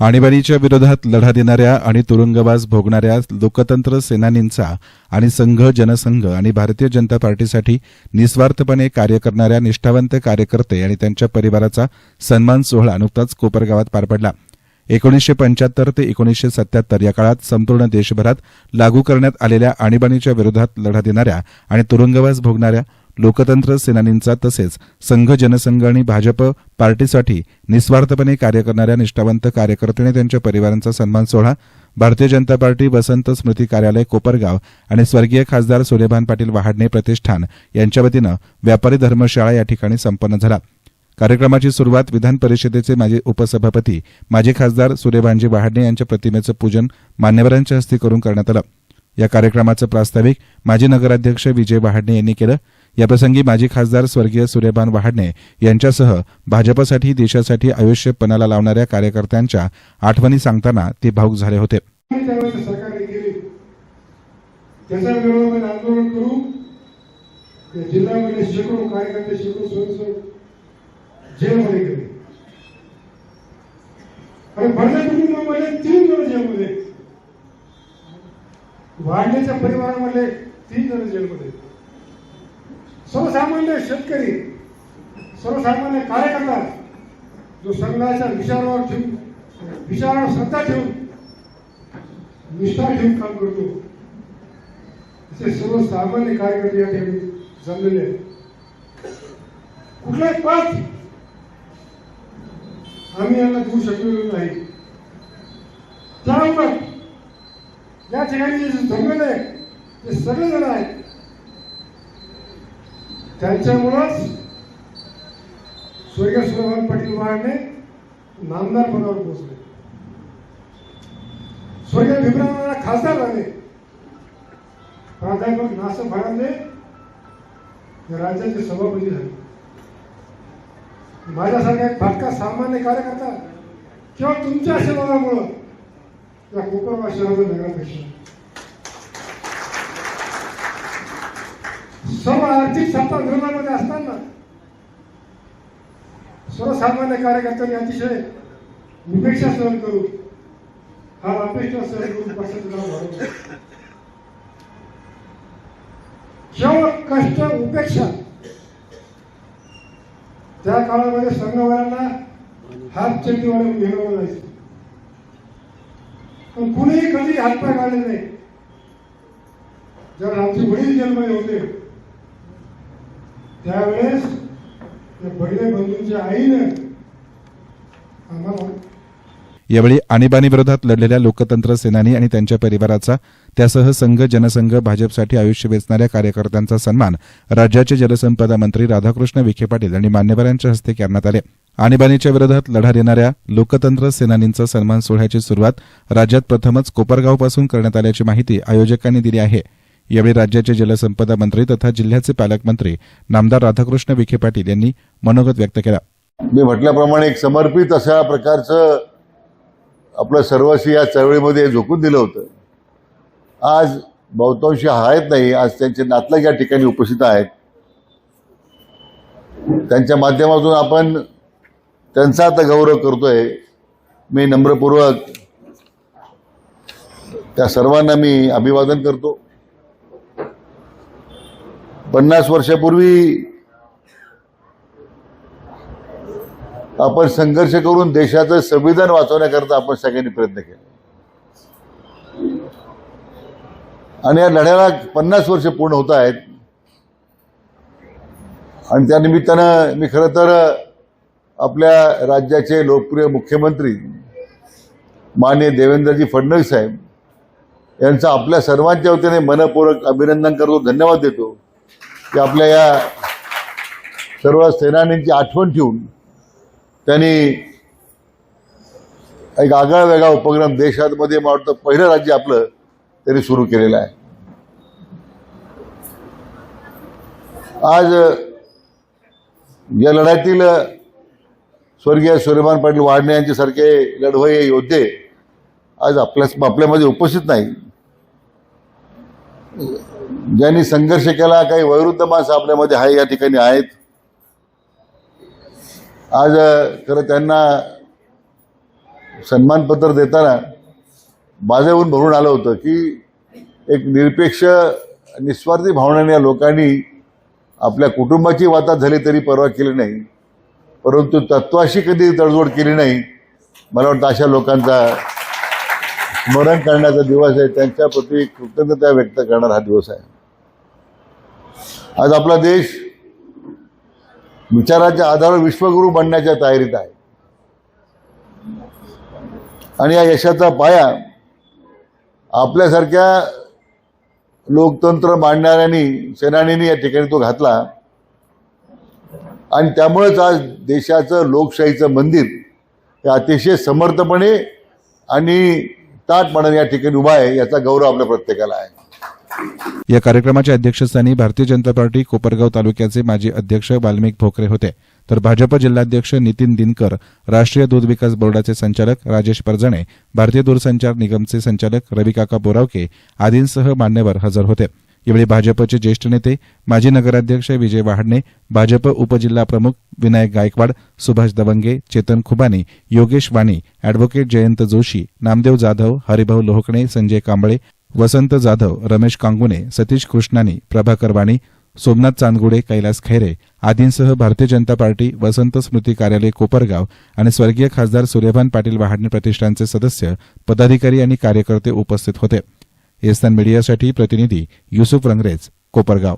आणीबाणीच्या विरोधात लढा देणाऱ्या आणि तुरुंगवास भोगणाऱ्या लोकतंत्र सेनानींचा आणि संघ जनसंघ आणि भारतीय जनता पार्टीसाठी निस्वार्थपणे कार्य करणाऱ्या निष्ठावंत कार्यकर्ते आणि त्यांच्या परिवाराचा सन्मान सोहळा नुकताच कोपरगावात पार पडला. एकोणीसशे पंच्याहत्तर ते एकोणीसशे सत्याहत्तर या काळात संपूर्ण देशभरात लागू करण्यात आलेल्या आणीबाणीच्या विरोधात लढा देणाऱ्या आणि तुरुंगवास भोगणाऱ्या लोकतंत्र सेनानींचा तसेच संघ जनसंघ आणि भाजप पार्टीसाठी निस्वार्थपणे कार्य करणाऱ्या निष्ठावंत कार्यकर्त्यांनी त्यांच्या परिवारांचा सन्मान सोहळा भारतीय जनता पार्टी वसंत स्मृती कार्यालय कोपरगाव आणि स्वर्गीय खासदार सूर्यभान पाटील वहाडणे प्रतिष्ठान यांच्या वतीनं व्यापारी धर्मशाळा या ठिकाणी संपन्न झाला. कार्यक्रमाची सुरुवात विधान परिषदेचे माजी उपसभापती माजी खासदार सूर्यभानजी वहाडणे यांच्या प्रतिमेचं पूजन मान्यवरांच्या हस्ते करून करण्यात आलं. या कार्यक्रमाचं प्रास्ताविक माजी नगराध्यक्ष विजय वहाडणे यांनी केलं. याप्रसंगी माजी खासदार स्वर्गीय सूर्यभान वहाडणे यांच्यासह भाजपसाठी देशासाठी आयुष्य पणाला लावणाऱ्या कार्यकर्त्यांच्या आठवणी सांगताना ते भाऊक झाले होते. वाढण्याच्या परिवारामध्ये तीन जण जेलमध्ये. सर्वसामान्य शेतकरी सर्वसामान्य कार्यकर्ता जो संघाच्या विचारावर ठेवून विचारावर श्रद्धा ठेवून निष्ठा ठेवून काम करतो. असे सर्वसामान्य कार्यकर्ते या ठिकाणी जमलेले आहेत. कुठलाही पाच आम्ही यांना देऊ शकलेलो नाही. त्यामुळे या ठिकाणी जे जमलेले ते सगळेजण आहेत. त्यांच्यामुळंच स्वर्गीय सुरभान पाटील वाढणे नामदार पदावर पोहोचले. स्वर्गीय भीमरावांना खासदार झाले. प्राध्यापक नासम फरांदे राज्याचे सभापती झाले. माझ्यासारखा एक फाटका सामान्य कार्यकर्ता किंवा तुमच्या आशीर्वादामुळं या कोकणवा शहराचा नगरापेक्षा सर्व आर्थिक सत्ता विरोधामध्ये असताना सर्वसामान्य कार्यकर्त्यांनी अतिशय उपेक्षा सहन करून हा अपेक्षा सहन करून पक्षाचं नाव केवळ कष्ट उपेक्षा त्या काळामध्ये संघवारांना हात चेंडीवाले घेणं जायचं पण कुणीही कधी हातपाय काढले नाही. जर आमचे वडील जन्मले होते त्यावेळेस त्या बहिणे बंधूंच्या आईने आम्हाला यावेळी आणीबाणी विरोधात लढलेल्या लोकतंत्र सेनानी आणि त्यांच्या परिवाराचा त्यासह संघ जनसंघ भाजपसाठी आयुष्य वेचणाऱ्या कार्यकर्त्यांचा सन्मान राज्याचे जलसंपदा मंत्री राधाकृष्ण विखे पाटील आणि मान्यवरांच्या हस्ते करण्यात आले. आणीबाणीच्या विरोधात लढा देणाऱ्या लोकतंत्र सेनानींचा सन्मान सोहळ्याची सुरुवात राज्यात प्रथमच कोपरगावपासून करण्यात आल्याची माहिती आयोजकांनी दिली आहे. यावेळी राज्याचे जलसंपदा मंत्री तथा जिल्ह्याचे पालकमंत्री नामदार राधाकृष्ण विखे पाटील यांनी मनोगत व्यक्त केला. मी म्हटल्याप्रमाणे एक समर्पित अशा प्रकारचं आपलं सर्वस्वी या चळवळीमध्ये झोकून दिलं होतं. आज बहुतांशी आहेत नाही आज त्यांचे नातलग या ठिकाणी उपस्थित आहेत. त्यांच्या माध्यमातून आपण त्यांचा आता गौरव करतोय. मी नम्रपूर्वक त्या सर्वांना मी अभिवादन करतो. पन्नास वर्षापूर्वी आपण संघर्ष करून देशाचं संविधान वाचवण्याकरता आपण सगळ्यांनी प्रयत्न केले. आणि या लढ्याला पन्नास वर्ष पूर्ण होत आहेत. आणि त्या निमित्तानं मी खरं तर आपल्या राज्याचे लोकप्रिय मुख्यमंत्री माननीय देवेंद्रजी फडणवीस साहेब यांचं आपल्या सर्वांच्या वतीने मनपूर्वक अभिनंदन करतो धन्यवाद देतो. की आपल्या या सर्व सेनानींची आठवण ठेवून त्यांनी एक आगळा वेगळा उपक्रम देशामध्ये मला वाटतं पहिलं राज्य आपलं त्यांनी सुरू केलेलं आहे. आज या लढ्यातील स्वर्गीय सूर्यमान पाटील वाढणे यांच्यासारखे लढवय योद्धे आज आपल्या आपल्यामध्ये उपस्थित नाही ज्यांनी संघर्ष केला काही वैरुद्ध माणसं आपल्यामध्ये आहे या ठिकाणी आहेत. आज खरं त्यांना सन्मानपत्र देताना माझ्याहून भरून आलं होतं की एक निरपेक्ष निस्वार्थी भावनेने या लोकांनी आपल्या कुटुंबाची वाता झाली तरी पर्वा केली नाही. परंतु तत्वाशी कधी तडजोड केली नाही मला वाटतं अशा लोकांचा स्मरण करण्याचा दिवस आहे. त्यांच्याप्रती कृतज्ञता व्यक्त करणारा हा दिवस आहे. आज आपला देश विचाराच्या आधारावर विश्वगुरू बनण्याच्या तयारीत आहे. आणि या यशाचा पाया आपल्यासारख्या लोकतंत्र मांडणाऱ्यांनी सेनानींनी या ठिकाणी तो घातला. आणि त्यामुळेच आज देशाचं लोकशाहीचं मंदिर हे अतिशय समर्थपणे आणि ताटपणाने या ठिकाणी उभा आहे याचा गौरव आपल्या प्रत्येकाला आहे. या कार्यक्रमाच्या अध्यक्षस्थानी भारतीय जनता पार्टी कोपरगाव तालुक्याचे माजी अध्यक्ष वाल्मिक भोकरे होते. तर भाजप जिल्हाध्यक्ष नितीन दिनकर राष्ट्रीय दूध विकास बोर्डाचे संचालक राजेश परजणे भारतीय दूरसंचार निगमचे संचालक रविकाका बोरावके आदींसह मान्यवर हजर होते. यावेळी भाजपचे ज्येष्ठ नेते माजी नगराध्यक्ष विजय वाहडणे भाजप उपजिल्हा प्रमुख विनायक गायकवाड सुभाष दबंगे चेतन खुबानी योगेश वाणी अॅडव्होकेट जयंत जोशी नामदेव जाधव हरिभाऊ लोहकणे संजय कांबळे वसंत जाधव रमेश कांगुने सतीश कृष्णानी प्रभाकर वाणी सोमनाथ चांदगुडे कैलास खैरे आदींसह भारतीय जनता पार्टी वसंत स्मृती कार्यालय कोपरगाव आणि स्वर्गीय खासदार सूर्यभान पाटील वहाडणे प्रतिष्ठानचे सदस्य पदाधिकारी आणि कार्यकर्ते उपस्थित होते. एस्तान मीडियासाठी प्रतिनिधी युसुफ रंगरेज कोपरगाव.